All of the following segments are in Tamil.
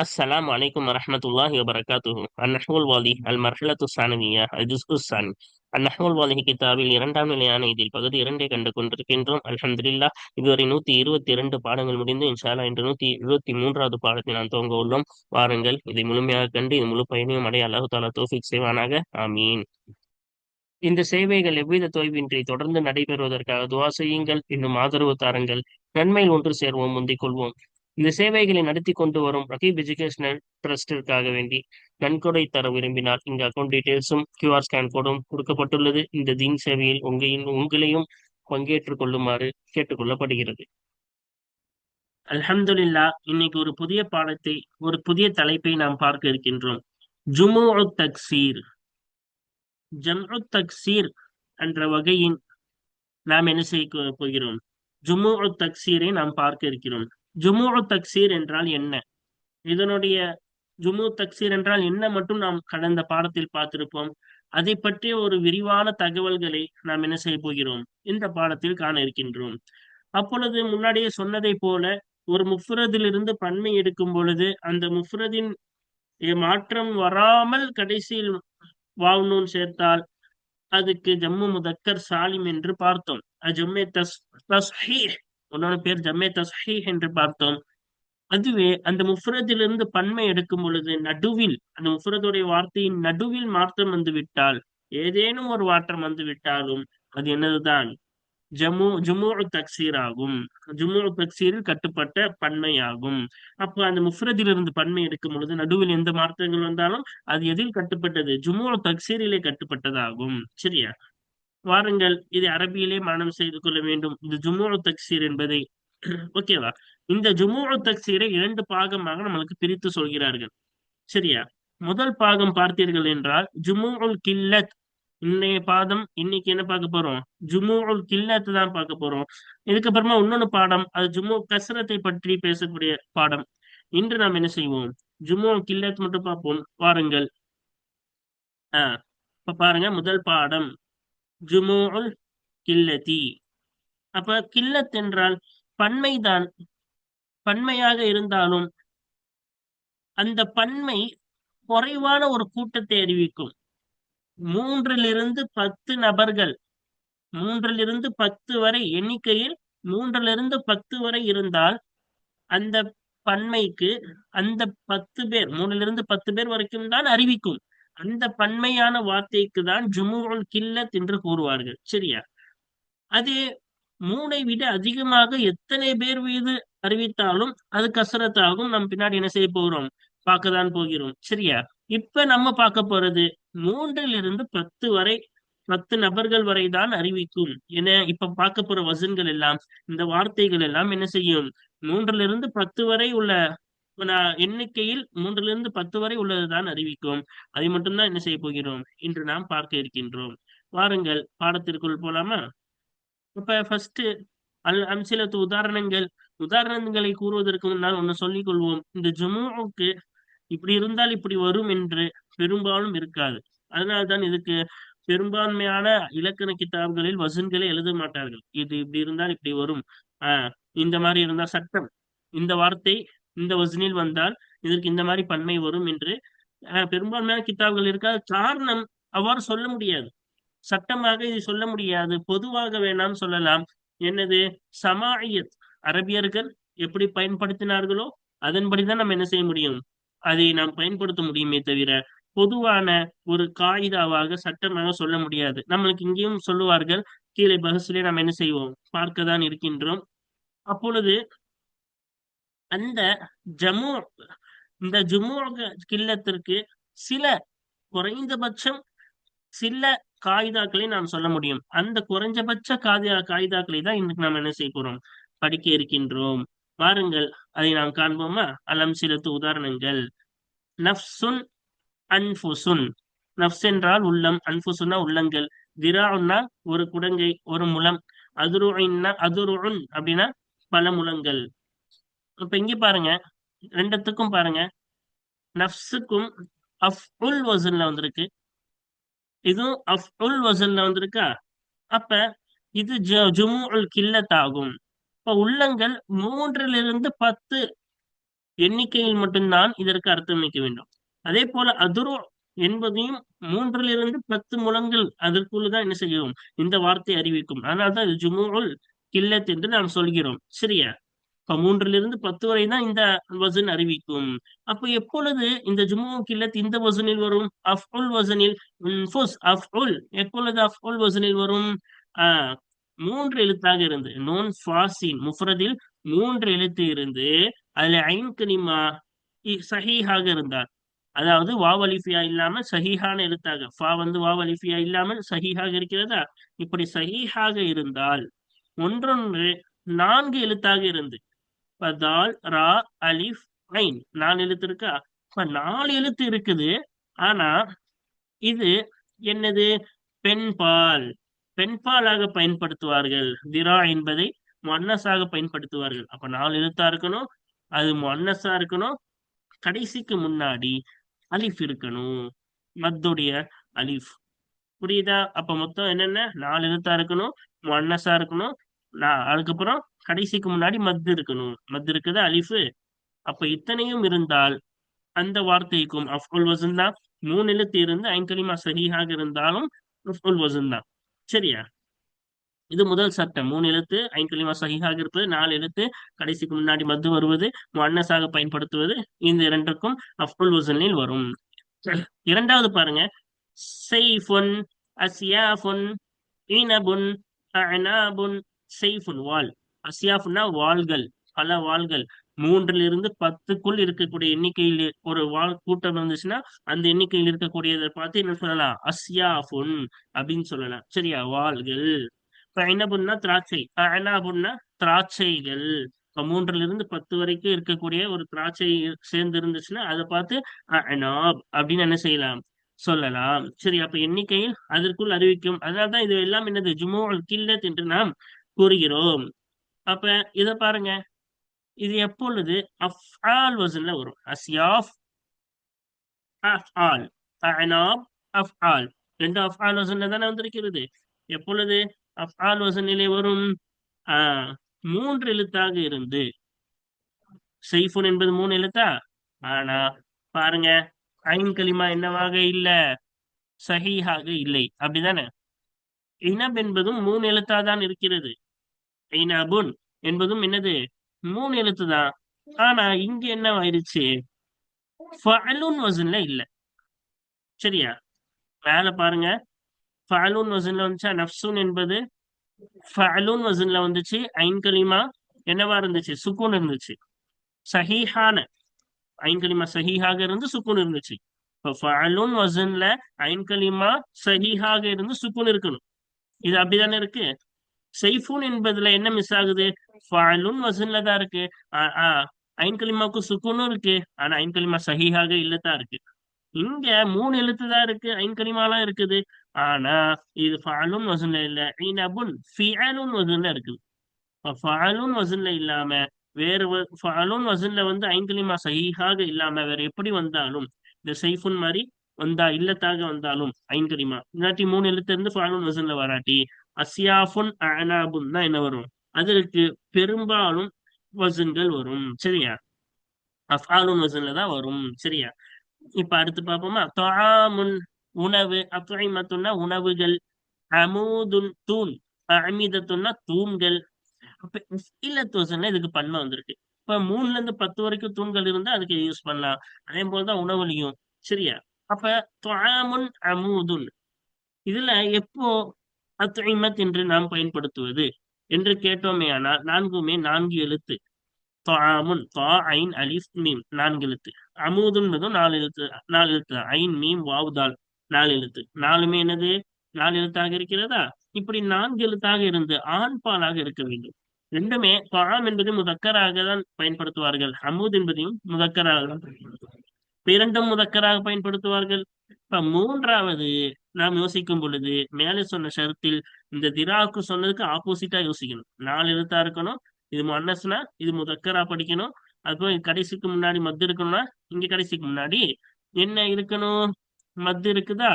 السلام عليكم ورحمة الله وبركاته النحو الواضح المرحلة الثانوية الجزء الثاني النحو الواضح கிதாபில் இரண்டாம் நிலையான இதில் பகுதி இரண்டை கண்டு கொண்டிருக்கின்றோம் அல்ஹம்துலில்லாஹ் இதுவரை நூத்தி இருபத்தி இரண்டு பாடங்கள் முடிந்து இன்ஷால்லா இன்று நூத்தி இருபத்தி மூன்றாவது பாடத்தை நாம் துவங்க உள்ளோம் வாருங்கள் இதை முழுமையாக கண்டு இது முழு பயணியும் அடைய அல்லாஹு தாலா தோஃபிக் செய்வானாக ஆமீன் இந்த சேவைகள் எவ்வித தொய்வின்றி தொடர்ந்து நடைபெறுவதற்காக துவா செய்யுங்கள் இன்னும் ஆதரவு தாருங்கள் நன்மையில் ஒன்று சேர்வோம் முந்திக் கொள்வோம் இந்த சேவைகளை நடத்தி கொண்டு வரும் ரகீப் எஜுகேஷனல் ட்ரஸ்டிற்காக வேண்டி நன்கொடை தர விரும்பினால் இங்கு அக்கௌண்ட் டீடைல்ஸும் கியூஆர் ஸ்கேன் கோடும் கொடுக்கப்பட்டுள்ளது. இந்த தீன் சேவையில் உங்களின் உங்களையும் பங்கேற்றுக் கொள்ளுமாறு கேட்டுக்கொள்ளப்படுகிறது. அல்ஹம்துலில்லா இன்னைக்கு ஒரு புதிய பாடத்தை ஒரு புதிய தலைப்பை நாம் பார்க்க இருக்கின்றோம். ஜுமு தக்சீர். ஜம்உ தக்சீர் என்ற வகையின் நாம் என்ன செய்ய போகிறோம்? ஜுமு தக்சீரை நாம் பார்க்க இருக்கிறோம். ஜுமு தக்சீர் என்றால் என்ன? இதனுடைய ஜுமு தக்சீர் என்றால் என்ன மட்டும் நாம் கடந்த பாடத்தில் பார்த்திருப்போம். அதை பற்றிய ஒரு விரிவான தகவல்களை நாம் என்ன செய்ய போகிறோம்? இந்த பாடத்தில் காண இருக்கின்றோம். அப்பொழுது முன்னாடியே சொன்னதை போல ஒரு முஃப்ரதிலிருந்து பன்மை எடுக்கும் பொழுது அந்த முஃப்ரதின் மாற்றம் வராமல் கடைசியில் வாவ்னூன் சேர்த்தால் அதுக்கு ஜம்மு முதக்கர் சாலிம் என்று பார்த்தோம். ஜம்மே தஸ் தஸ்ஹீஹ் உன்னோட பேர் ஜம்மே தஸ்ஹி என்று பார்த்தோம். அதுவே அந்த முஃபரதிலிருந்து பன்மை எடுக்கும் பொழுது நடுவில் அந்த முஃபரதுடைய வார்த்தையின் நடுவில் மாற்றம் வந்து விட்டால் ஏதேனும் ஒரு மாற்றம் வந்து விட்டாலும் அது என்னதுதான்? ஜம்மு ஜுமு தக்சீர் ஆகும் ஜுமு தக்சீரில் கட்டுப்பட்ட பன்மையாகும். அப்போ அந்த முஃப்ரதிலிருந்து பன்மை எடுக்கும் பொழுது நடுவில் எந்த மாற்றங்கள் வந்தாலும் அது எதில் கட்டுப்பட்டது? ஜுமு தக்சீரிலே கட்டுப்பட்டதாகும். சரியா? வாருங்கள். இதை அரபியிலே மனம் செய்து கொள்ள வேண்டும். இந்த ஜுமு தக்சீர் என்பதை ஓகேவா இந்த ஜுமு தக்சீரை இரண்டு பாகமாக நம்மளுக்கு பிரித்து சொல்கிறார்கள். சரியா? முதல் பாகம் பார்த்தீர்கள் என்றால் ஜுமு உல் கில்லத். இன்னைய பாதம் இன்னைக்கு என்ன பார்க்க போறோம்? ஜுமு உல் கில்லத் தான் பார்க்க போறோம். இதுக்கப்புறமா இன்னொன்னு பாடம் அது ஜுமு கசரத்தை பற்றி பேசக்கூடிய பாடம். இன்று நாம் என்ன செய்வோம்? ஜுமு கில்லத் மட்டும் பார்ப்போம். வாருங்கள். ஆஹ் இப்ப பாருங்க முதல் பாடம். ஜுமூல் கில்லதி. அப்ப கில்லத் என்றால் பன்மைதான் பன்மையாக இருந்தாலும் அந்த பன்மை குறைவான ஒரு கூட்டத்தை அறிவிக்கும். மூன்றிலிருந்து பத்து நபர்கள் மூன்றிலிருந்து பத்து வரை எண்ணிக்கையில் மூன்றிலிருந்து பத்து வரை இருந்தால் அந்த பன்மைக்கு அந்த பத்து பேர் மூணிலிருந்து பத்து பேர் வரைக்கும் தான் அறிவிக்கும். அந்த பன்மையான வார்த்தைக்கு தான் ஜுமுல் கில்லத் என்று கூறுவார்கள். சரியா? அது மூனை விட அதிகமாக எத்தனை பேர் மீது அறிவித்தாலும் அது கசரத்தாகும். நம் பின்னாடி என்ன செய்ய போகிறோம்? பார்க்கதான் போகிறோம். சரியா? இப்ப நம்ம பார்க்க போறது மூன்றில் இருந்து பத்து வரை பத்து நபர்கள் வரை தான் அறிவிக்கும். என இப்ப பார்க்க போற வசன்கள் எல்லாம் இந்த வார்த்தைகள் எல்லாம் என்ன செய்யும்? மூன்றிலிருந்து பத்து வரை உள்ள எண்ணிக்கையில் மூன்றிலிருந்து பத்து வரை உள்ளதுதான் அறிவிக்கும். அதை மட்டும்தான் என்ன செய்ய போகிறோம்? இன்று நாம் பார்க்க இருக்கின்றோம். வாருங்கள் பாடத்திற்குள் போலாமா? இப்ப ஃபர்ஸ்ட் அல் அம்சிலத்து உதாரணங்கள். உதாரணங்களை கூறுவதற்கு முன்னால் ஒன்னு சொல்லிக் கொள்வோம். இந்த ஜமுவுக்கு இப்படி இருந்தால் இப்படி வரும் என்று பெரும்பாலும் இருக்காது. அதனால்தான் இதுக்கு பெரும்பான்மையான இலக்கண கிதாப்களில் வசன்களை எழுத மாட்டார்கள். இது இப்படி இருந்தால் இப்படி வரும். ஆஹ் இந்த மாதிரி இருந்தால் சட்டம். இந்த வார்த்தை இந்த வசனில் வந்தால் இதற்கு இந்த மாதிரி பன்மை வரும் என்று. பெரும்பான்மையான கித்தாப்கள் இருக்காது காரணம் அவ்வாறு சொல்ல முடியாது. சட்டமாக இது சொல்ல முடியாது. பொதுவாக வேணாம் சொல்லலாம். என்னது? சமாயத். அரபியர்கள் எப்படி பயன்படுத்தினார்களோ அதன்படிதான் நம்ம என்ன செய்ய முடியும்? அதை நாம் பயன்படுத்த முடியுமே தவிர பொதுவான ஒரு காகிதாவாக சட்டமாக சொல்ல முடியாது. நம்மளுக்கு இங்கேயும் சொல்லுவார்கள் கீழே பகசிலே நாம் என்ன செய்வோம்? பார்க்க தான் இருக்கின்றோம். அப்பொழுது அந்த ஜம்மு இந்த ஜம்மு கில்லத்திற்கு சில குறைந்தபட்சம் சில காகிதாக்களை நாம் சொல்ல முடியும். அந்த குறைஞ்சபட்ச காகிதா காகிதாக்களை தான் இன்னைக்கு நாம் என்ன செய்ய போறோம்? படிக்க இருக்கின்றோம். வாருங்கள் அதை நாம் காண்போமா? அலம் சிலத்து உதாரணங்கள். நஃப்சுன் அன்புசுன் நஃப்ஸ் என்றால் உள்ளம் அன்புசுன்னா உள்ளங்கள். திராவுன்னா ஒரு குடங்கை ஒரு முலம். அதுருன்னா அதுருன் அப்படின்னா பல முலங்கள். இப்ப இங்க பாருங்க. ரெண்டத்துக்கும் பாருங்க. நஃப்ஸுக்கும் அஃப் உல் வசன்ல வந்திருக்கு. இதுவும் அஃப் உல் வசன்ல வந்திருக்கா? அப்ப இது ஜுமு உல் கில்லத்தாகும் இப்ப உள்ளங்கள் மூன்றிலிருந்து பத்து எண்ணிக்கையில் மட்டும்தான் இதற்கு அர்த்தம் வைக்க வேண்டும். அதே போல அதுரு என்பதையும் மூன்றிலிருந்து பத்து முழங்கள் அதற்குள்ளதான் என்ன செய்யும்? இந்த வார்த்தை அறிவிக்கும். அதனால்தான் இது ஜுமுல் கில்லத் என்று நாம் சொல்கிறோம். சரியா? மூன்றிலிருந்து பத்து வரை தான் இந்த வசன் அறிவிக்கும். அப்ப எப்பொழுது இந்த ஜுமு கில்லத் இந்த வசனில் வரும்? அஃபுல் வசனில் எப்பொழுது அஃபுல் வசனில் வரும்? மூன்று எழுத்தாக இருந்து நோன் ஃபாசின் முஃப்ரதில் மூன்று எழுத்து இருந்து அதுல ஐன்கனிமா சஹீஹாக இருந்தார். அதாவது வாவலிஃபியா இல்லாம சஹீஹான எழுத்தாக ஃபா வந்து வாவலிஃபியா இல்லாமல் சஹீஹாக இருக்கிறதா? இப்படி சஹீஹாக இருந்தால் ஒன்றொன்று நான்கு எழுத்தாக இருந்து தால் ரா அலிஃப் ஐன். நாலு எழுத்து இருக்கா? இப்ப நாலு எழுத்து இருக்குது. ஆனா இது என்னது? பெண்பால். பெண்பாலாக பயன்படுத்துவார்கள். திரா என்பதை மன்னஸாக பயன்படுத்துவார்கள். அப்ப நாலு எழுத்தா இருக்கணும். அது மன்னஸா இருக்கணும். கடைசிக்கு முன்னாடி அலிஃப் இருக்கணும். மத்துடைய அலிஃப். புரியுதா? அப்ப மொத்தம் என்னென்ன? நாலு எழுத்தா இருக்கணும். மன்னஸா இருக்கணும். நான் அதுக்கப்புறம் கடைசிக்கு முன்னாடி மத் இருக்கணும். மத் இருக்குது அலிஃபு. அப்ப இத்தனையும் இருந்தால் அந்த வார்த்தைக்கும் அஃபுல் வசன் தான். மூணு எழுத்து இருந்து ஐங்கலிமா சகிஹாக இருந்தாலும் அஃபுல் வசன் தான். சரியா? இது முதல் சட்டம். மூணு எழுத்து ஐங்கலிமா சகியாக இருப்பது நாலு எழுத்து கடைசிக்கு முன்னாடி மது வருவது அன்னஸாக பயன்படுத்துவது இந்த இரண்டுக்கும் அஃபுல் வசனில் வரும். இரண்டாவது பாருங்க. செய்ஃபுன் அசியாஃபுன் ஈனபுன் அனாபுன் செய்ஃபுன் வால். அசியாஃப்னா வாள்கள் பல வாள்கள். மூன்றுல இருந்து பத்துக்குள் இருக்கக்கூடிய எண்ணிக்கையில் ஒரு வாழ் கூட்டம் இருந்துச்சுன்னா அந்த எண்ணிக்கையில் இருக்கக்கூடியதை பார்த்து என்ன சொல்லலாம்? அஸ்யாஃபுன் அப்படின்னு சொல்லலாம். சரியா? வாள்கள். ஐனபுன்னா திராட்சை. அனாபுன்னா திராட்சைகள். இப்ப மூன்றுல இருந்து பத்து வரைக்கும் இருக்கக்கூடிய ஒரு திராட்சை சேர்ந்து இருந்துச்சுன்னா அதை பார்த்து அனாப் அப்படின்னு என்ன செய்யலாம்? சொல்லலாம். சரி அப்ப எண்ணிக்கையில் அதற்குள் அறிவிக்கும். அதனால்தான் இது எல்லாம் என்னது? ஜுமோ கில்லத் என்று நாம் கூறுகிறோம். அப்ப இத பாருங்க. இது எப்பொழுது? அஃஆல் வசன்ல வரும். அஸ்யாஃப் அஃஆல் அனாப் அஃஆல் ரெண்டு அஃஆல் வசன்ல தானே வந்திருக்கிறது. எப்பொழுது? அஃஆல் வசனிலே வரும். ஆஹ் மூன்று எழுத்தாக இருந்து. செய்ஃபுன் என்பது மூணு எழுத்தா? ஆனா பாருங்க. ஐன் களிமா என்னவாக இல்ல? சஹீஹாக இல்லை. அப்படிதானே? இனப் என்பதும் மூணு எழுத்தா தான் இருக்கிறது. ஐனபுன் என்பதும் என்னது? மூணு எழுத்து தான் ஆனா இங்க என்ன ஆயிடுச்சு ஃபலூன் வசன்ல இல்ல. சரியா? மேல பாருங்க. ஃபலூன் வசன்ல வந்துச்சா? நப்சூன் என்பது? ஃபலூன் வசன்ல வந்துச்சு. ஐன்கலிமா என்னவா இருந்துச்சு? சுக்கூன் இருந்துச்சு. சஹீஹான ஐன்கலிமா சஹீஹாக இருந்து சுக்கூன் இருந்துச்சு. இப்போ ஃபலூன் வசன்ல ஐன்கலிமா சஹீஹாக இருந்து சுக்கூன் இருக்கணும். இது அப்படிதானே இருக்கு? செய்ஃபூன் என்பதுல என்ன மிஸ் ஆகுது ஃபாலுன் வசன்ல தான் இருக்கு ஐன் கலிமாவுக்கு சுக்குனும் இருக்கு ஆனா ஐன் கலிமா சஹிஹாக இல்லதான் இருக்கு இங்க மூணு எழுத்து தான் இருக்கு ஐன் கலிமாலாம் இருக்குது ஆனா இது ஃபாலுன் வசன்ல இல்ல ஐனபுன் ஃபியலுன் வசன்ல இருக்குது ஃபாலுன் வசன்ல இல்லாம வேற ஃபாலுன் வசன்ல வந்து ஐன் கலிமா சஹிஹாக இல்லாம வேற எப்படி வந்தாலும் இந்த சைஃபுன் மாதிரி வந்தா இல்லத்தாக வந்தாலும் ஐன் கலிமா இல்லாட்டி மூணு எழுத்து இருந்து ஃபாலுன் வசன்ல வராட்டி அசியாஃபுன் அனாபுன் தான் என்ன வரும்? அதற்கு பெரும்பாலும் வசன்கள் வரும். சரியா? அஃபாலுன் வசன்ல தான் வரும். சரியா? இப்ப அடுத்து பார்ப்போமா? தொழாமுன் உணவு அத்துணைமத்துன்னா உணவுகள் அமூதுன் தூண் அமிதத்துன்னா தூண்கள். அப்ப இல்லத்து வசன்ல இதுக்கு பன்மை வந்திருக்கு. இப்ப மூணுல இருந்து பத்து வரைக்கும் தூண்கள் இருந்தா அதுக்கு யூஸ் பண்ணலாம். அதே போலதான் உணவுலையும். சரியா? அப்ப தொழாமுன் அமூதுன். இதுல எப்போ அத்இமத் என்று நாம் பயன்படுத்துவது என்று கேட்டோமே ஆனால் நான்குமே நான்கு எழுத்து. தொஆமுன் தா ஐன் அலிஃப் மீம் நான்கு எழுத்து. அமுதுன்பதும் நாலு எழுத்து நாலு எழுத்து. ஐன் மீம் வாவுதால் நாலு எழுத்து. நாலுமே என்னது? நாலு எழுத்தாக இருக்கிறதா? இப்படி நான்கு எழுத்தாக இருந்து ஆண் பாலாக இருக்க வேண்டும். ரெண்டுமே தொழாம் என்பது முதக்கராக தான் பயன்படுத்துவார்கள். அமுது என்பதையும் முதக்கராக தான் பயன்படுத்துவார்கள். இரண்டும் முதக்கராக பயன்படுத்துவார்கள். இப்ப மூன்றாவது நாம் யோசிக்கும் பொழுது மேலே சொன்ன ஷரத்தில் இந்த திராவுக்கு சொன்னதுக்கு ஆப்போசிட்டா யோசிக்கணும். நாலு எழுத்தா இருக்கணும் இது மன்னஸ்னா இது முதக்கரா படிக்கணும் அதுக்கப்புறம் கடைசிக்கு முன்னாடி மத்து இருக்கணும்னா இங்க கடைசிக்கு முன்னாடி. என்ன இருக்கணும்? மத்து இருக்குதா?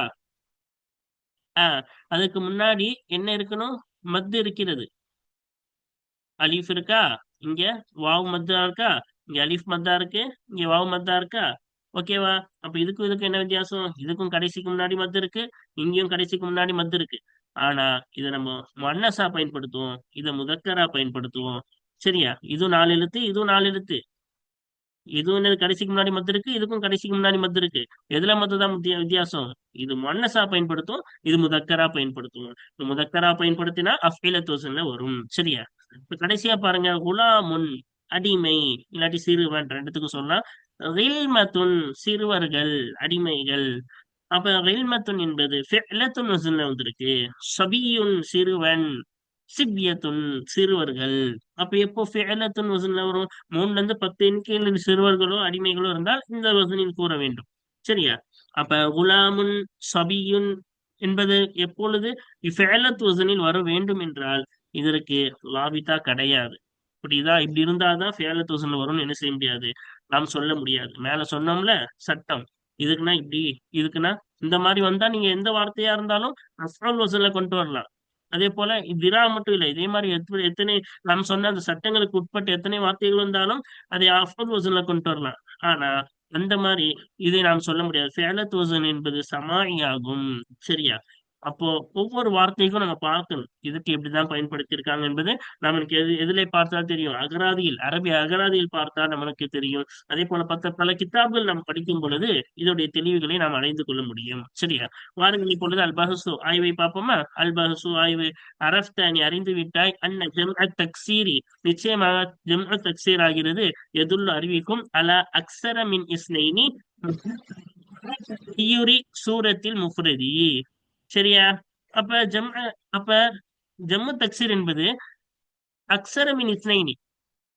ஆஹ் அதுக்கு முன்னாடி என்ன இருக்கணும்? மத்து இருக்கிறது. அலீஃப் இருக்கா? இங்க வாவ் மத்தா இருக்கா? இங்க அலிஃப் மத்தா இருக்கு இங்க வாவ் மத்தா இருக்கா? ஓகேவா? அப்ப இதுக்கும் இதுக்கும் என்ன வித்தியாசம்? இதுக்கும் கடைசிக்கு முன்னாடி மத்து இருக்கு இங்கேயும் கடைசிக்கு முன்னாடி மத்து இருக்கு. ஆனா இதை நம்ம மன்னசா பயன்படுத்துவோம் இதை முதக்கரா பயன்படுத்துவோம். சரியா? இதுவும் நாலு எழுத்து இதுவும் நாலு எழுத்து. இதுவும் கடைசிக்கு முன்னாடி மத்து இருக்கு இதுக்கும் கடைசிக்கு முன்னாடி மத்து இருக்கு. எதுல மத்துதான் வித்தியாசம்? இது மன்னசா பயன்படுத்தும் இது முதக்கரா பயன்படுத்துவோம் முதக்கரா பயன்படுத்தினா அஃபில தோசன்ல வரும். சரியா? இப்ப கடைசியா பாருங்க முன் அடிமை இல்லாட்டி சிறுவன் ரெண்டுத்துக்கும் சொல்லலாம். ரில்மத்துன் சிறுவர்கள் அடிமைகள். அப்ப ரில்மத்துன் என்பது ஃபிஅலத்துன் வசன்ல வந்திருக்கு. சபியுன் சிறுவன் சிவ்யத்துன் சிறுவர்கள். அப்ப எப்போ ஃபிஅலத்துன் வசன்ல வரும்? மூணுல இருந்து பத்து எண்ணிக்கையில் சிறுவர்களோ அடிமைகளோ இருந்தால் இந்த வசனில் கூற வேண்டும். சரியா? அப்ப குலாமுன் சபியுன் என்பது எப்பொழுது? இஃபிஅலத் வசனில் வர வேண்டும் என்றால் இதற்கு லாபிதா கிடையாது. புரியுதா? இப்படி இருந்தாதான் ஃபிஅலத் தௌசண்ட்ல வரும்னு என்ன செய்ய முடியாது? நாம் சொல்ல முடியாது. மேல சொன்னோம்ல சட்டம். இதுக்குன்னா இப்படி இதுக்குன்னா இந்த மாதிரி வந்தா நீங்க எந்த வார்த்தையா இருந்தாலும் அஸ்மால் வசூல கொண்டு வரலாம். அதே போல விரா மட்டும் இல்லை இதே மாதிரி எத்தனை எத்தனை நாம் சொன்ன அந்த சட்டங்களுக்கு உட்பட்ட எத்தனை வார்த்தைகள் வந்தாலும் அதை அஃபல் வசூல கொண்டு வரலாம். ஆனா அந்த மாதிரி இதை நாம் சொல்ல முடியாது. ஃபேலத் வசன் என்பது சமாயியாகும் சரியா? அப்போ ஒவ்வொரு வார்த்தைக்கும் நம்ம பார்க்கணும். இதுக்கு எப்படிதான் பயன்படுத்தியிருக்காங்க என்பது நமக்கு எது எதிலே பார்த்தால் தெரியும். அகராதியில் அரபி அகராதியில் பார்த்தா நமக்கு தெரியும். அதே போல பத்த பல கிதாபுகள் நாம் படிக்கும் பொழுது இதோடைய தெளிவுகளை நாம் அடைந்து கொள்ள முடியும். சரியா? வாருங்கள் இப்பொழுது அல்பஹசு ஆய்வை பார்ப்போமா? அல்பஹசு ஆய்வு அரஃப்த அறிந்து விட்டாய் அன்ன ஜம் தக்சீரி. நிச்சயமாக ஜம் தக்சீர் ஆகிறது. எதுள்ள அறிவிக்கும்? அல அக்ஸர மின் இஸ்னைனி. சூரத்தில் முஃப்ரதி. சரியா? அப்ப ஜம் அப்ப ஜம்மு தக்சீர் என்பது அக்சரமின் இஸ்னைனி.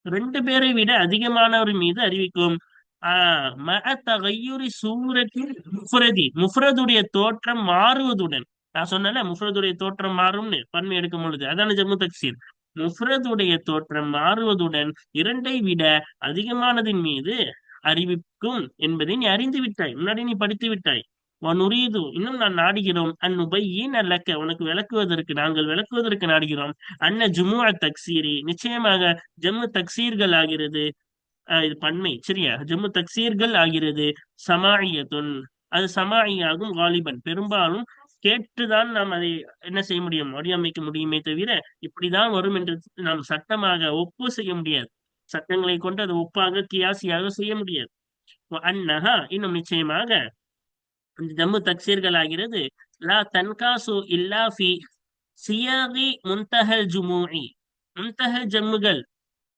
ரெண்டு பேரை விட அதிகமானவர் மீது அறிவிக்கும். ஆஹ் மஅ சூரத்தில் முஃப்ரதி. முஃப்ரதுடைய தோற்றம் மாறுவதுடன் நான் சொன்னேன்ல முஃப்ரதுடைய தோற்றம் மாறும்னு பன்மை எடுக்கும் பொழுது. அதான ஜம்மு தக்சீர். முஃப்ரதுடைய தோற்றம் மாறுவதுடன் இரண்டை விட அதிகமானதின் மீது அறிவிக்கும் என்பதை நீ அறிந்து விட்டாய். முன்னாடி நீ படித்து விட்டாய். வனுரீது இன்னும் நான் நாடுகிறோம். அந்நுபையின் அல்லக்க உனக்கு விளக்குவதற்கு நாங்கள் விளக்குவதற்கு நாடுகிறோம். அன்ன ஜுமுஅ தக்சீரி. நிச்சயமாக ஜம்மு தக்சீர்கள் ஆகிறது. இது பன்மை. சரியா? ஜம்மு தக்சீர்கள் ஆகிறது. சமாயியத்துன். அது சமாயியாகும் வாலிபன் பெரும்பாலும் கேட்டுதான் நாம் அதை என்ன செய்ய முடியும்? வடிவமைக்க முடியுமே தவிர இப்படிதான் வரும் என்று நாம் சட்டமாக ஒப்பு செய்ய முடியாது. சட்டங்களை கொண்டு அது ஒப்பாக கியாசியாக செய்ய முடியாது. அன்னஹா. இன்னும் நிச்சயமாக இந்த ஜம்மு தக்சீர்கள் ஆகிறது லா தன்காசு இல்லா ஃபி சியாதி முன்தஹல் ஜுமூஇ. முன்தஹல் ஜம்முகள்.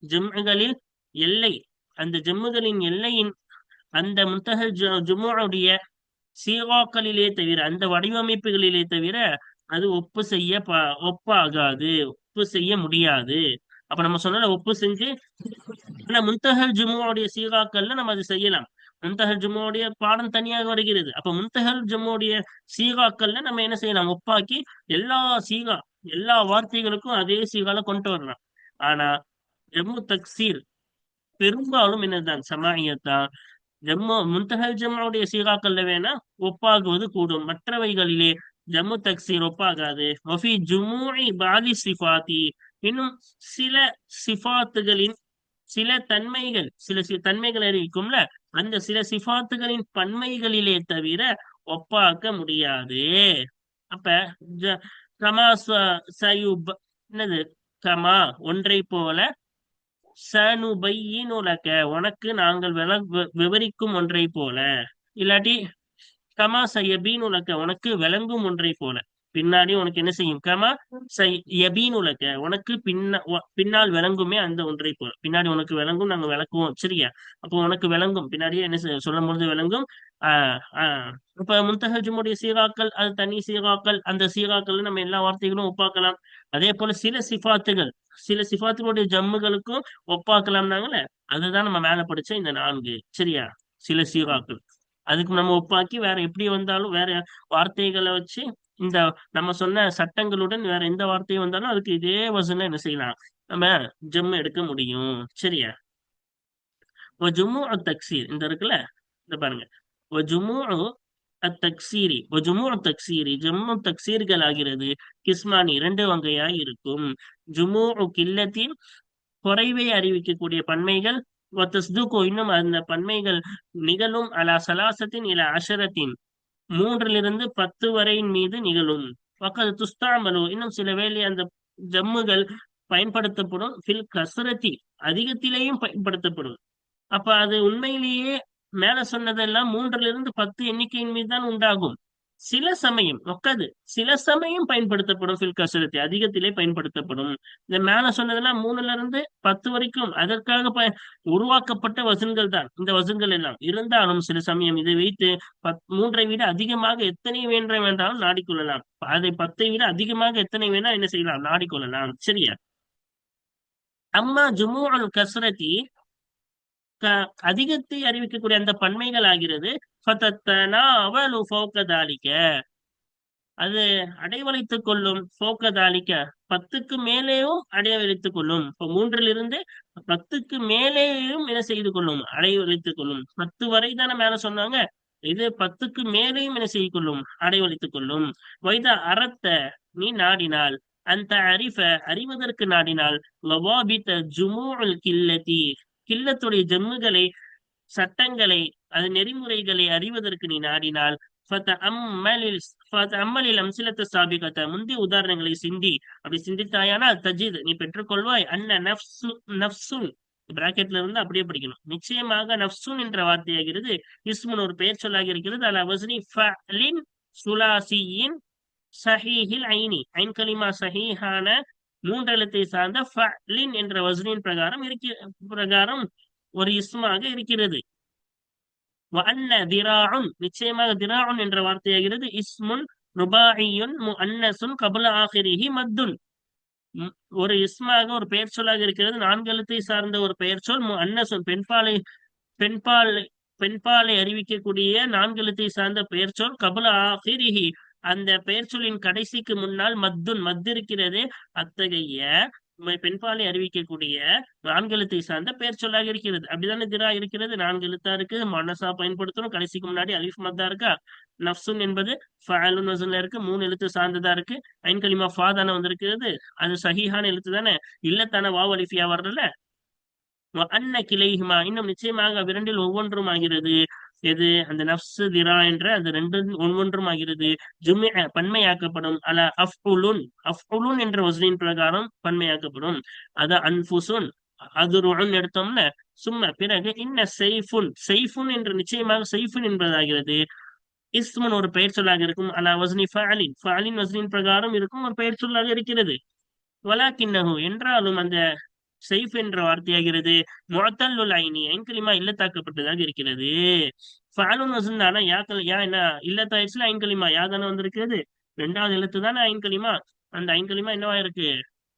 ஜம்முகளில் எல்லை. அந்த ஜம்முகளின் எல்லையின் அந்த முன்தஹல் ஜுமுடைய சீகாக்களிலே தவிர அந்த வடிவமைப்புகளிலே தவிர அது ஒப்பு செய்ய ப- ஒப்பாகாது. ஒப்பு செய்ய முடியாது. அப்ப நம்ம சொன்ன ஒப்பு செஞ்சு ஆனா முன்தஹல் ஜுமுடைய சீகாக்கள்ல நம்ம அது செய்யலாம். முன்தஹல் ஜும்மாவுடைய பாடம் தனியாக வருகிறது. அப்ப முன்தஹல் ஜும்மாவுடைய சீகாக்கள்ல நம்ம என்ன செய்யலாம்? ஒப்பாக்கி எல்லா சீகா எல்லா வார்த்தைகளுக்கும் அதே சீகால கொண்டு வரலாம். ஆனா ஜம்மு தக்சீர் பெரும்பாலும் என்னதான் சமாயத்தான் ஜம்மு முன்தஹல் ஜம்முடைய சீகாக்கள்ல வேணா ஒப்பாகுவது கூடும். மற்றவைகளிலே ஜம்மு தக்சீர் ஒப்பாகாது. வஃபி ஜுமூஇ பாதி சிஃபாத்தி. இன்னும் சில சிஃபாத்துகளின் சில தன்மைகள் சில சில தன்மைகள் அறிவிக்கும்ல? அந்த சில சிஃபாத்துகளின் பன்மைகளிலே தவிர ஒப்பாக்க முடியாது. அப்ப ஜ- கமா ச- சயுப் என்னது? கமா ஒன்றை போல சனுபையினுலக உனக்கு நாங்கள் விள- விவரிக்கும் ஒன்றை போல. இல்லாட்டி கமா சயபீனுலக உனக்கு விளங்கும் ஒன்றை போல. பின்னாடி உனக்கு என்ன செய்யும்? கமா உலக உனக்கு பின்ன பின்னால் விளங்குமே அந்த ஒன்றை போல. பின்னாடி உனக்கு விளங்கும் நாங்க விளக்குவோம். சரியா? அப்போ உனக்கு விளங்கும். பின்னாடியே என்ன செய்ய- சொல்லும் பொழுது விளங்கும். ஆஹ் ஆஹ் இப்ப முன்தஹஜுமுடைய சீராக்கள் அது தனி சீராக்கள் அந்த சீராக்கள் நம்ம எல்லா வார்த்தைகளும் ஒப்பாக்கலாம். அதே போல சில சிஃபாத்துகள் சில சிஃபாத்துகளுடைய ஜம்முகளுக்கும் ஒப்பாக்கலாம்னாங்களே அதுதான் நம்ம மேல படிச்ச இந்த நான்கு. சரியா? சில சீராக்கள். அதுக்கு நம்ம ஒப்பாக்கி வேற எப்படி வந்தாலும் வேற வார்த்தைகளை வச்சு இந்த நம்ம சொன்ன சட்டங்களுடன் வேற எந்த வார்த்தையும் வந்தாலும் அதுக்கு இதே வசன என்ன செய்யலாம்? நம்ம ஜிம்மு எடுக்க முடியும். சரியா? ஜும்மு தக்சீர். இந்த இருக்குல்ல? இந்த பாருங்க. ஜும்மு ஜுமு ஜும்மு தக்சீரி. ஜம்மு தக்சீர்கள் ஆகிறது. கிஸ்மானி இரண்டு வகையாய் இருக்கும். ஜுமு கில்லத்தின் குறைவை அறிவிக்கக்கூடிய பன்மைகள் வத்தஸ்துகு இன்னும் அந்த பன்மைகள் நிகழும் அலா சலாசத்தின் இல அஷரத்தின் மூன்றிலிருந்து பத்து வரையின் மீது நிகழும். பக்கத்து துஸ்தாமலு. இன்னும் சில வேளை அந்த ஜம்முகள் பயன்படுத்தப்படும். ஃபில் கசரத்தி அதிகத்திலேயும் பயன்படுத்தப்படும். அப்ப அது உண்மையிலேயே மேல சொன்னதெல்லாம் மூன்றிலிருந்து பத்து எண்ணிக்கையின் மீது தான் உண்டாகும். சில சமயம் ஒக்காது சில சமயம் பயன்படுத்தப்படும் ஃபில் கசரத்தி அதிகத்திலே பயன்படுத்தப்படும். இந்த மேல சொன்னதெல்லாம் மூணுல இருந்து பத்து வரைக்கும் அதற்காக ப உருவாக்கப்பட்ட வசன்கள் தான். இந்த வசன்கள் எல்லாம் இருந்தாலும் சில சமயம் இதை வைத்து பத் மூன்றை விட அதிகமாக எத்தனை வேண்ட வேண்டாலும் நாடிக்கொள்ளலாம். அதை பத்தை விட அதிகமாக எத்தனை வேணா என்ன செய்யலாம்? நாடிக்கொள்ளலாம். சரியா? அம்மா ஜுமு அல் கசரத்தி அதிகத்தை அறிவிக்கக்கூடிய அந்த பன்மைகள் ஆகிறது அது அடைவழைத்துக் கொள்ளும் போக்கதாலிக்க பத்துக்கு மேலேயும் அடைவழைத்துக் கொள்ளும். இப்போ மூன்றிலிருந்து பத்துக்கு மேலேயும் என்ன செய்து கொள்ளும்? அடைவழைத்துக் கொள்ளும். பத்து வரை தானே மேல சொன்னாங்க. இது பத்துக்கு மேலேயும் என்ன செய்து கொள்ளும்? அடைவழைத்துக் கொள்ளும். வைத அறத்த நீ நாடினால் அந்த அறிஃப அறிவதற்கு நாடினால் கில்லதி கில்லத்துடைய ஜம்முகளை சட்டங்களை அது நெறிமுறைகளை அறிவதற்கு நீ நாடினால் அம்மலில் அம்சிலத்த சாபிகத்த முந்தைய உதாரணங்களை சிந்தி. அப்படி சிந்தித்தாயானால் தஜித். நீ பெற்றுக்கொள்வாய். அன்ன நப்சு நப்சுன் பிராக்கெட்ல இருந்து அப்படியே படிக்கணும். நிச்சயமாக நப்சுன் என்ற வார்த்தையாகிறது. இஸ்முன் ஒரு பெயர் சொல்லாக இருக்கிறது. அல வசனி ஃபலின் சுலாசியின் சஹீஹில் ஐனி. ஐன் கலிமா சஹீஹான மூன்றெழுத்தை சார்ந்த ஃபலின் என்ற வசனின் பிரகாரம் இருக்க பிரகாரம் ஒரு இஸ்மாக இருக்கிறது. நிச்சயமாக திராஉன் என்ற வார்த்தையாகிறது. இஸ்முன் ருபாயியுன் அன்னசுன் கபுல ஆஹிரிஹி மத்துன். ஒரு இஸ்மாக ஒரு பெயர் சொல்லாக இருக்கிறது. நான்கு எழுத்தை சார்ந்த ஒரு பெயர் சொல் அன்னசுன் பெண்பாலை பெண்பால் பெண்பாலை அறிவிக்கக்கூடிய நான்கு எழுத்தை சார்ந்த பெயர் சொல் கபுல ஆஹிரிஹி அந்த பெயர் சொல்லின் கடைசிக்கு முன்னால் மத்துன் மத்து இருக்கிறது அத்தகைய பெண்பாலை அறிவிக்கக்கூடிய நான்கெழுத்தை சார்ந்த பெயர் சொல்லாக இருக்கிறது. அப்படிதானே திரா இருக்கிறது? நான்கு எழுத்தா இருக்கு மனசா பயன்படுத்தணும். கடைசிக்கு முன்னாடி அலிஃப் மத்தா இருக்கா? நப்சுன் என்பது ஃபஅலுன் வசன்ல இருக்கு. மூணு எழுத்து சார்ந்ததா இருக்கு. ஐன்கலிமா ஃபா தானே வந்திருக்கிறது. அது சஹிஹான எழுத்து தானே. இல்லத்தான வாவ் அலிஃபியா வர்றல அன்ன கிளைஹிமா. இன்னும் நிச்சயமாக விரண்டில் ஒவ்வொன்றும் ஆகிறது. எது? அந்த நப்சு திரா என்ற அந்த ரெண்டு ஒவ்வொன்றும் ஆகிறது ஜுமி பன்மையாக்கப்படும். அல அஃபுலுன் அஃபுலுன் என்ற வசனின் பிரகாரம் பன்மையாக்கப்படும். அது அன்புசுன் அது எடுத்தோம்ல. சும்மா பிறகு இன்ன செய்ஃபுன் செய்ஃபுன் என்று நிச்சயமாக செய்ஃபுன் என்பதாகிறது. இஸ்முன் ஒரு பெயர் சொல்லாக இருக்கும். அலா வசனி ஃபஅலின். ஃபஅலின் வசனின் பிரகாரம் இருக்கும். ஒரு பெயர் சொல்லாக இருக்கிறது. வலாக்கின்னஹு. என்றாலும் அந்த செய்ஃப் என்ற வார்த்தையாகிறது. முழத்தல்லுல் ஐனி ஐன்கலிமா இல்லத்தாக்கப்பட்டதாக இருக்கிறது. ஃபாலுன் வசந்தானா யாக்கள் யா என்ன இல்லத்தாயிடுச்சுல ஐன்கலிமா யா தானே வந்திருக்கிறது? ரெண்டாவது எழுத்து தானே ஐன்கலிமா அந்த ஐன்கலிமா என்னவா இருக்கு?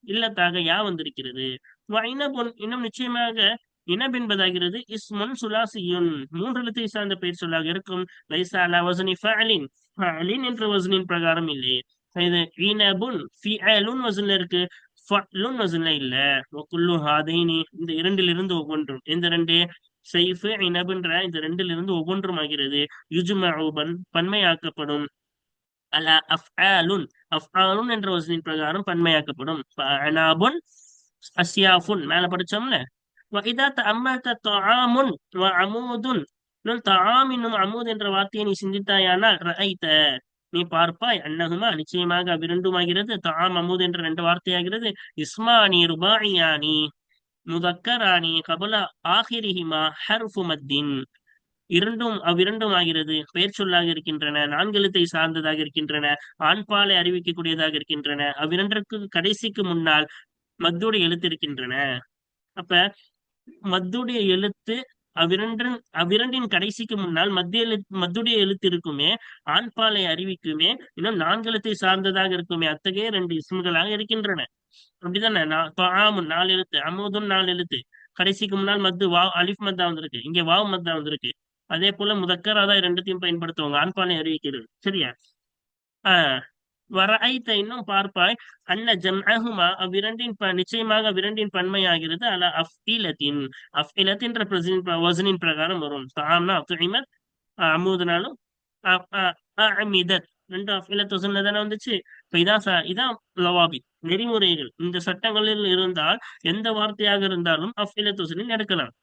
இல்லத்தாக யா வந்திருக்கிறது. இனபொன் இன்னும் நிச்சயமாக இனப் என்பதாகிறது. இஸ்முன் சுலாசியுன். மூன்று எழுத்தை சார்ந்த பெயர் சொல்லாக இருக்கும். லைசா அலா வசனி ஃபஅலின் ஃபஅலின் என்ற வசனின் பிரகாரம் இல்லை. இது இனபுன் ஃபிஅலுன் வசனில் இருக்கு. ஃபட்லுன் வசூல இல்ல ஒக்குள்ளு ஹாதைனி இந்த இரண்டிலிருந்து ஒவ்வொன்றும். இந்த ரெண்டு சைஃபு இனபுன்ற இந்த ரெண்டிலிருந்து ஒவ்வொன்றும் ஆகிறது யுஜுமன் பன்மையாக்கப்படும். அல அஃப்ஆலுன் அஃப்ஆலுன் என்ற வசனின் பிரகாரம் பன்மையாக்கப்படும். அனாபுன் அசியாஃபுன் மேல படிச்சோம்ல? இதா தாமுன் அமூதுன் தாம் என்னும் அமுது என்ற வார்த்தையை நீ சிந்தித்தாயானால் ரஐத்த நீ பார்ப்பாய். அன்னகுமா நிச்சயமாக அவ்விரண்டுமாகிறது தாம் அமுது என்ற ரெண்டு வார்த்தையாகிறது. இஸ்மானி ருபாயானி முதக்கரானி கபல ஆஹிரிஹிமா ஹர்ஃபு மத்தின். இரண்டும் அவ்விரண்டும் ஆகிறது பெயர் சொல்லாக இருக்கின்றன. நான்கெழுத்தை சார்ந்ததாக இருக்கின்றன. ஆண்பாலை அறிவிக்கக்கூடியதாக இருக்கின்றன. அவ்விரண்டிற்கு கடைசிக்கு முன்னால் மத்துடைய எழுத்து இருக்கின்றன. அப்ப மத்துடைய எழுத்து அவ்விரண்டின் அவ்விரண்டின் கடைசிக்கு முன்னால் மத்திய மத்துடைய எழுத்து இருக்குமே ஆண்பாலை அறிவிக்குமே இன்னும் நான்கெழுத்தை சார்ந்ததாக இருக்குமே அத்தகைய ரெண்டு இஸ்முகளாக இருக்கின்றன. அப்படிதானே? ஆமுன் நாலு எழுத்து அமுதும் நாலு எழுத்து. கடைசிக்கு முன்னால் மத்து வாவ் அலிஃப் மத்தா வந்திருக்கு. இங்க வாவ் மத்தா வந்திருக்கு. அதே போல முதக்கராதான் ரெண்டுத்தையும் பயன்படுத்துவாங்க. ஆண்பாலை அறிவிக்கிறது. சரியா? ஆஹ் வர இன்னும் பார்ப்பாய். அன்ன ஜம்அஹுமா அவ்விரண்டின் நிச்சயமாக அவ்விரண்டின் பன்மையாகிறது. அல அஃபீலத்தின் அஃபீலத்தின்ற வசனின் பிரகாரம் வரும். தாம்னா துஇமத் அமுதுனாலும் அமிதத் ரெண்டு அஃப் இலத் வசனில் தானே வந்துச்சு. இப்ப இதான் சார் இதான் லவாபி நெறிமுறைகள். இந்த சட்டங்களில் இருந்தால் எந்த வார்த்தையாக இருந்தாலும் அஃபீலத் வசனில் எடுக்கலாம்.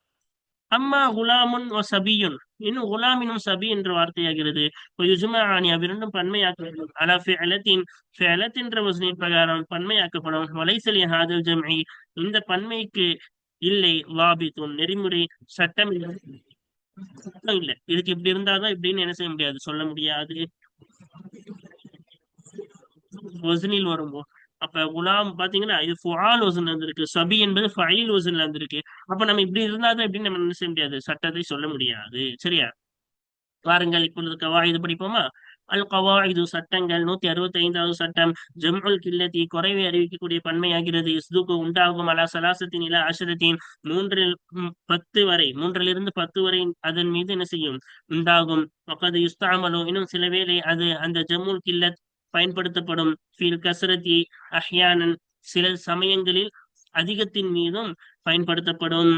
அம்மா குலாமுன் சபியுன். இன்னும் குலாமினும் சபி என்ற வார்த்தையாகிறது. யுஜ்மஆனி அவ்விரண்டும் பன்மையாக்கப்படும். அலா ஃபிஅலத்தின் ஃபிஅலத் என்ற வசனின் பிரகாரம் பன்மையாக்கப்படும். வலைசலி ஹாதல் ஜம்இ இந்த பன்மைக்கு இல்லை வாபித்தும் நெறிமுறை சட்டம் இல்லை. சட்டம் இல்லை. இதுக்கு இப்படி இருந்தாதான் இப்படின்னு என்ன செய்ய முடியாது? சொல்ல முடியாது. வசனில் வரும்போது அப்ப குலாம் பாத்தீங்கன்னா இது ஃபுஆல் வசன்ல இருந்திருக்கு சபி என்பது ஃபைல் வசன்ல இருந்திருக்கு அப்ப நம்ம இப்படி இருந்தாதான் எப்படின்னு நம்ம என்ன செய்ய முடியாது? சட்டத்தை சொல்ல முடியாது. சரியா? பாருங்கள் இப்பொழுது கவாயுது படிப்போமா? அல் கவாயுது சட்டங்கள் நூத்தி அறுபத்தி ஐந்தாவது சட்டம் ஜம்முல் கில்லத்தி குறைவை அறிவிக்கக்கூடிய பன்மையாகிறது இஸ்துக்கு உண்டாகும் அலா சலாசத்தின் இல அஷரத்தின் மூன்றில் பத்து வரை மூன்றிலிருந்து பத்து வரை அதன் மீது என்ன செய்யும்? உண்டாகும். பக்கது யுஸ்தாமலோ. இன்னும் சில வேளை அது அந்த ஜம்முல் கில்லத் பயன்படுத்தப்படும். ஃபீல் கசரத்தி அஹ்யானன் சில சமயங்களில் அதிகத்தின் மீதும் பயன்படுத்தப்படும்.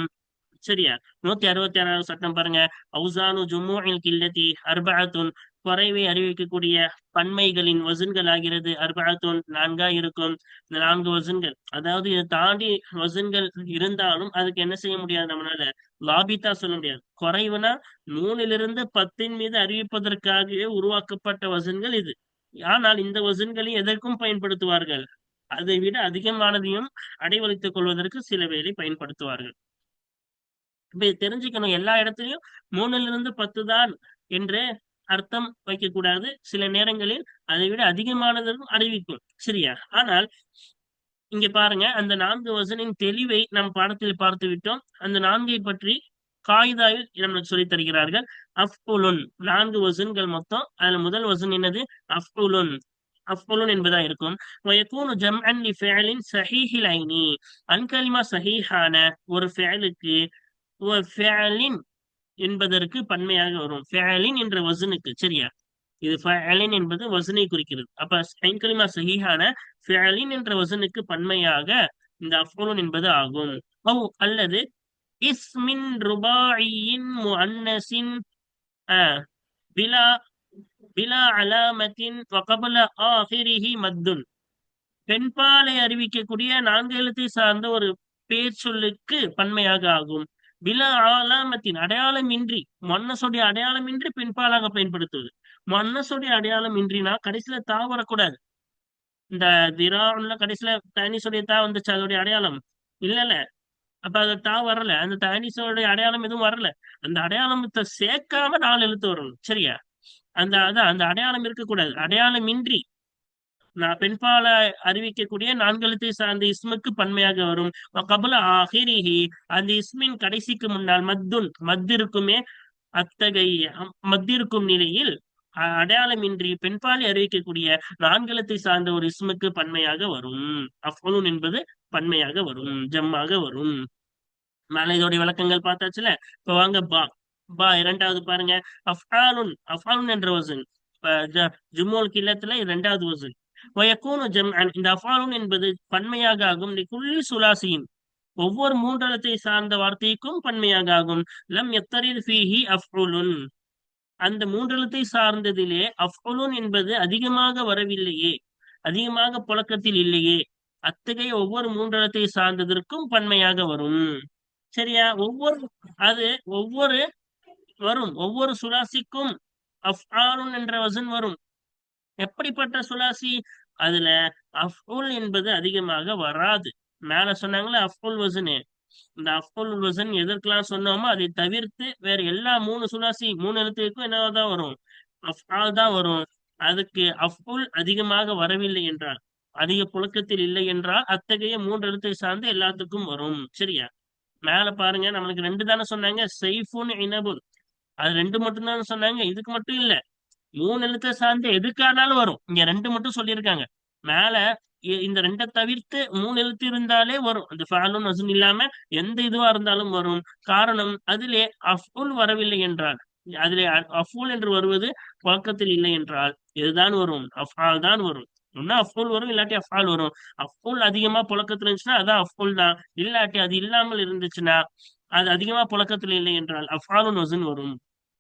சரியா? நூத்தி அறுபத்தி ஆறாவது சட்டம் பாருங்க. அவுசானு ஜும்முஇல் கில்லத்தி அர்பஅத்துன் குறைவை அறிவிக்கக்கூடிய பன்மைகளின் வசன்கள் ஆகிறது அர்பஅத்துன் நான்கா இருக்கும். இந்த நான்கு வசன்கள் அதாவது இதை தாண்டி வசன்கள் இருந்தாலும் அதுக்கு என்ன செய்ய முடியாது நம்மளால? லாபித்தா சொல்ல முடியாது. குறைவுனா மூணிலிருந்து பத்தின் மீது அறிவிப்பதற்காகவே உருவாக்கப்பட்ட வசன்கள் இது. ஆனால் இந்த வசன்களை எதற்கும் பயன்படுத்துவார்கள்? அதை விட அதிகமானதையும் அடைவழித்துக் கொள்வதற்கு சில வேளை பயன்படுத்துவார்கள். இப்ப தெரிஞ்சுக்கணும். எல்லா இடத்துலயும் மூணுல இருந்து பத்து தான் என்று அர்த்தம் வைக்கக்கூடாது. சில நேரங்களில் அதை விட அதிகமானதும் அறிவிக்கும் சரியா? ஆனால் இங்க பாருங்க. அந்த நான்கு வசனின் தெளிவை நம் பாடத்தில் பார்த்து விட்டோம் அந்த நான்கை பற்றி காயிதாவில் நமக்கு சொல்லித் தருகிறார்கள். அஃபுலுன் நான்கு வசன்கள் மொத்தம். அதுல முதல் வசன் என்னது? அஃபுலுன். அஃபுலுன் என்பதா இருக்கும். வயக்கூனு ஜம்அன் லி ஃபேலின் சஹீஹில் ஐனி. அன்கலிமா சஹீஹான ஒரு ஃபேலுக்கு என்பதற்கு பன்மையாக வரும். ஃபேலின் என்ற வசனுக்கு சரியா? இது ஃபேலின் என்பது வசனை குறிக்கிறது. அப்ப ஐன்கலிமா சஹீஹான ஃபேலின் என்ற வசனுக்கு பன்மையாக இந்த அஃபுலுன் என்பது ஆகும். ஓ அல்லது இஸ்மின் ருபாயின் முஅன்னஸின் பிலா பிலா அலாமத்தின் வகபல ஆஹிரிஹி மத்துன். பெண்பாலை அறிவிக்கக்கூடிய நான்கு எழுத்தை சார்ந்த ஒரு பேர் சொல்லுக்கு பன்மையாக ஆகும். பிலா அலாமத்தின் அடையாளம் இன்றி அடையாளமின்றி பெண்பாலாக பயன்படுத்துவது. மன்னசுடைய அடையாளமின்றினா கடைசியில தா வரக்கூடாது. இந்த திராவுல கடைசியில தனிசுடைய தா வந்துச்சு அதோடைய அடையாளம். இல்ல இல்ல அப்ப அது தா வரல. அந்த தானிசோட அடையாளம் எதுவும் வரல. அந்த அடையாளத்தை சேர்க்காம நாலு எழுத்து வரணும். சரியா? அந்த அதான் அந்த அடையாளம் இருக்கக்கூடாது. அடையாளம் இன்றி நான் பெண்பால அறிவிக்கக்கூடிய நான்கு எழுத்தை சார்ந்த இஸ்முக்கு பன்மையாக வரும். கபல ஆஹிரிஹி. அந்த இஸ்மின் கடைசிக்கு முன்னால் மத்துன் மத் இருக்குமே அத்தகைய மத்திருக்கும் நிலையில் அடையாளமின்றி பெண்பாலை அறிவிக்கக்கூடிய நான்கு சார்ந்த ஒரு இஸ்முக்கு பன்மையாக வரும். அஃபுலுன் என்பது பன்மையாக வரும் ஜம்மாக வரும். மேல இதோடைய விளக்கங்கள் பார்த்தாச்சுல? இப்ப வாங்க பா. பா இரண்டாவது பாருங்க. அஃபாலுன் அஃபாலுன் என்ற வசன் ஜுமோல் கில்லத்துல இரண்டாவது வசன் வயக்கூனு ஜம் இந்த அஃபாலுன் என்பது பன்மையாக ஆகும். குள்ளி சுலாசியின். ஒவ்வொரு மூன்றலத்தை சார்ந்த வார்த்தைக்கும் பன்மையாக ஆகும். லம் எத்தரில் ஃபீஹி அஃபுலுன் அந்த மூன்றெழுத்தை சார்ந்ததிலே அஃபுலுன் என்பது அதிகமாக வரவில்லையே அதிகமாக புழக்கத்தில் இல்லையே அத்தகைய ஒவ்வொரு மூன்றெழுத்தை சார்ந்ததற்கும் பன்மையாக வரும். சரியா? ஒவ்வொரு அது ஒவ்வொரு வரும். ஒவ்வொரு சுலாசிக்கும் அஃஆலுன் என்ற வசன் வரும். எப்படிப்பட்ட சுலாசி? அதுல அஃஉல் என்பது அதிகமாக வராது. மேல சொன்னாங்களே அஃஉல் வசனு. இந்த அஃஉல் வசன் எதற்கெல்லாம் சொன்னோமோ அதை தவிர்த்து வேற எல்லா மூணு சுலாசி மூணு எழுத்துக்கும் என்னதான் வரும்? அஃபால் தான் வரும். அதுக்கு அஃபுல் அதிகமாக வரவில்லை என்றால் அதிக புழக்கத்தில் இல்லை என்றால் அத்தகைய மூன்று எழுத்தை சார்ந்து எல்லாத்துக்கும் வரும். சரியா? மேல பாருங்க நம்மளுக்கு ரெண்டு தானே சொன்னாங்க செய்ஃபுன் இனபுல். அது ரெண்டு மட்டும் தானே சொன்னாங்க இதுக்கு மட்டும் இல்ல. மூணு எழுத்தை சார்ந்து எதுக்கானாலும் வரும். இங்க ரெண்டு மட்டும் சொல்லியிருக்காங்க. மேல இந்த ரெண்டை தவிர்த்து மூணு எழுத்து இருந்தாலே வரும். அந்த ஃபாலும் நசுன் இல்லாம எந்த இதுவா இருந்தாலும் வரும். காரணம் அதிலே அஃபுல் வரவில்லை என்றால் அதிலே அஃபுல் என்று வருவது பழக்கத்தில் இல்லை என்றால் இதுதான் வரும். அஃபால் தான் வரும். ஒன்னா அஃபுல் வரும் இல்லாட்டி அஃபால் வரும். அஃபுல் அதிகமா புழக்கத்துல இருந்துச்சுன்னா அதான் அஃபுல் தான். இல்லாட்டி அது இல்லாமல் இருந்துச்சுன்னா அது அதிகமா புழக்கத்துல இல்லை என்றால் அஃபாலும் நசுன் வரும்.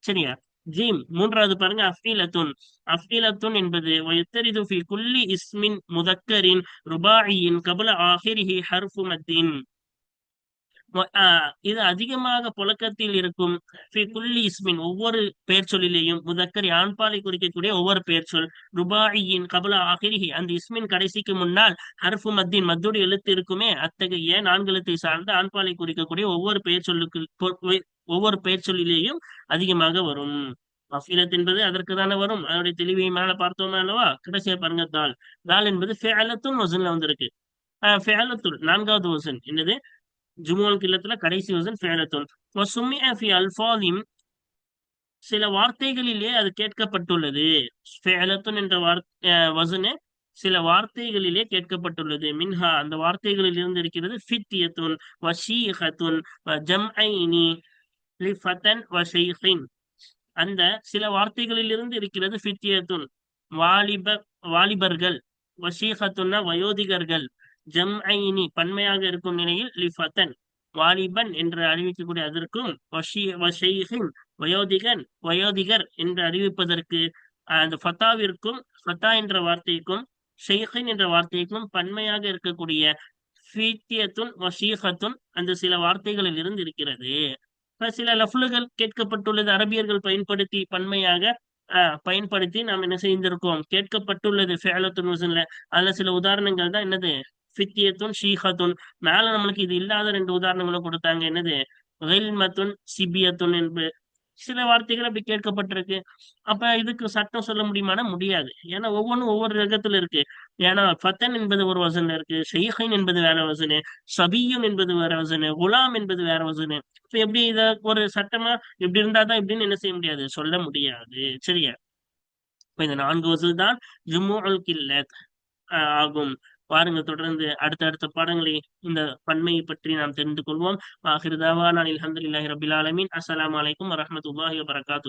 சரியா? ஜீம். மூன்றாவது பாருங்க அஃபீலத்துன். அஃபீலத்துன் என்பது வயத்தரிது ஃபி குல்லி இஸ்மின் முதக்கரின் ருபாயின் கபல ஆஹிரிஹி ஹர்ஃபு மத்தின். இது அதிகமாக புழக்கத்தில் இருக்கும். குல்லி இஸ்மின் ஒவ்வொரு பெயர் சொல்லிலேயும் முதக்கர் ஆண்பாலை குறிக்கக்கூடிய ஒவ்வொரு பெயர் சொல் ருபாயின் கபலா ஆகிரிகி. அந்த இஸ்மின் கடைசிக்கு முன்னால் ஹர்ஃபு மத்தின் மத்தோடு எழுத்து இருக்குமே அத்தகைய நான்கெழுத்தை சார்ந்த ஆண்பாலை குறிக்கக்கூடிய ஒவ்வொரு பெயர் சொல்லுக்கு ஒவ்வொரு பெயர் சொல்லிலேயும் அதிகமாக வரும். மஃபீலத் என்பது அதற்கு தானே வரும். அதனுடைய தெளிவை மேல பார்த்தோமே அல்லவா? கடைசியா பாருங்க தால் தால் என்பது ஃபேலத்தும் வசன்ல வந்திருக்கு. ஃபேலத்துல் நான்காவது வசன். என்னது? ஜுமுல் கில்லத்துல கடைசி வசன் ஃபேலத்துன். வசுமிய ஃபி அல்ஃபாலிம் சில வார்த்தைகளிலே அது கேட்கப்பட்டுள்ளது. ஃபேலத்துன் என்ற வார்த்தை வசனு சில வார்த்தைகளிலே கேட்கப்பட்டுள்ளது. மின்ஹா அந்த வார்த்தைகளில் இருந்து இருக்கிறது ஃபித்தியத்துன் வஷீஹத்துன் ஜம்ஐனி லிஃபத்தன் வஷைஹின் அந்த சில வார்த்தைகளில் இருந்து இருக்கிறது ஃபித்தியத்துன். வாலிப வாலிபர்கள் வசீகத்துன்னா வயோதிகர்கள். ஜம் ஐனி பன்மையாக இருக்கும் நிலையில் லிஃபத்தன் வாலிபன் என்று அறிவிக்கக்கூடிய அதற்கும் வயோதிகன் வயோதிகர் என்று அறிவிப்பதற்கு அந்த ஃபத்தாவிற்கும் ஃபத்தா என்ற வார்த்தைக்கும் ஷெய்ஹின் என்ற வார்த்தைக்கும் பன்மையாக இருக்கக்கூடிய ஃபீத்தியத்துன் வசீகத்துன் அந்த சில வார்த்தைகளில் இருந்து இருக்கிறது. சில லஃப்லுகள் கேட்கப்பட்டுள்ளது அரபியர்கள் பயன்படுத்தி பன்மையாக பயன்படுத்தி நாம் என்ன செய்திருக்கோம்? கேட்கப்பட்டுள்ளது ஃபேலத்துன் அதுல சில உதாரணங்கள் தான் என்னது? ஃபித்தியத்துன் ஷீஹத்துன். மேல நம்மளுக்கு இது இல்லாத ரெண்டு உதாரணங்களும் கொடுத்தாங்க. என்னது? மத்துன் சிபியத்துன் என்பது சில வார்த்தைகள் அப்படி கேட்கப்பட்டிருக்கு. அப்ப இதுக்கு சட்டம் சொல்ல முடியுமானா முடியாது. ஏன்னா ஒவ்வொன்றும் ஒவ்வொரு ரகத்துல இருக்கு. ஏன்னா ஃபத்தன் என்பது ஒரு வசன இருக்கு ஷெய்ஹைன் என்பது வேற வசனு சபியும் என்பது வேற வசனு குலாம் என்பது வேற வசனு. இப்ப எப்படி இத ஒரு சட்டமா இப்படி இருந்தாதான் இப்படின்னு என்ன செய்ய முடியாது? சொல்ல முடியாது. சரியா? இப்ப இந்த நான்கு வசூல் தான் ஜும்மு அல் கில்லத் ஆகும். பாருங்கள் தொடர்ந்து அடுத்த அடுத்த பாடங்களை இந்த பன்மையை பற்றி நாம் தெரிந்து கொள்வோம். ஆஹிருதாவா நான் அலமதுல்லாஹி ரபில் ஆலமின். அஸ்லாம் வலைக்கம் வரமத்துல்லாஹி வரகாத்து